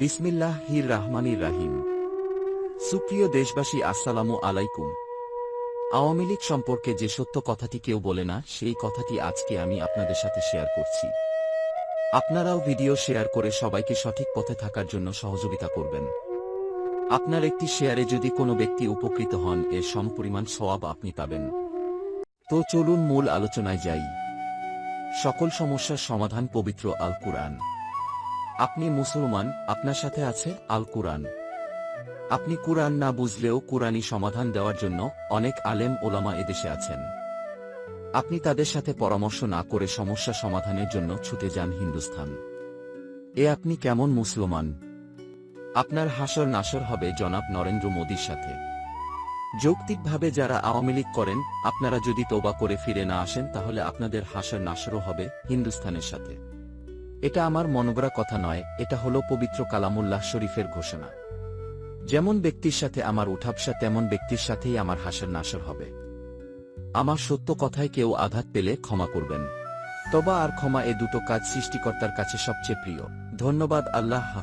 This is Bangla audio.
বিসমিল্লাহ হির রাহমানির রাহিম সুপ্রিয় দেশবাসী, আসসালামু আলাইকুম। আওয়ামী লীগ সম্পর্কে যে সত্য কথাটি কেউ বলে না, সেই কথাটি আজকে আমি আপনাদের সাথে শেয়ার করছি। আপনারাও ভিডিও শেয়ার করে সবাইকে সঠিক পথে থাকার জন্য সহযোগিতা করবেন। আপনার একটি শেয়ারে যদি কোনো ব্যক্তি উপকৃত হন, এর সমপরিমাণ সওয়াব আপনি পাবেন। তো চলুন মূল আলোচনায় যাই। সকল সমস্যার সমাধান পবিত্র আল কুরআন আপনি মুসলমান, আপনার সাথে আছে আল কুরআন। আপনি কুরআন না বুঝলেও কুরআনি সমাধান দেওয়ার জন্য অনেক আলেম ওলামা এদেশে আছেন। আপনি তাদের সাথে পরামর্শ না করে সমস্যা সমাধানের জন্য ছুটে যান হিন্দুস্থান। এ আপনি কেমন মুসলমান? আপনার হাসর নাসর হবে জনাব নরেন্দ্র মোদীর সাথে। যৌক্তিকভাবে যারা আওয়ামী লীগ করেন, আপনারা যদি তোবা করে ফিরে না আসেন, তাহলে আপনাদের হাসর নাসরও হবে হিন্দুস্থানের সাথে। এটা আমার মনগড়া কথা নয়, এটা হলো পবিত্র কালামুল্লাহ শরীফের ঘোষণা। যেমন ব্যক্তির সাথে আমার উঠাবসা তেমন ব্যক্তির সাথেই আমার হাসার নাসর হবে। আমার সত্য কথায় কেউ আঘাত পেলে ক্ষমা করবেন। তবা আর ক্ষমা এ দুটো কাজ সৃষ্টিকর্তার কাছে সবচেয়ে প্রিয়। ধন্যবাদ, আল্লাহ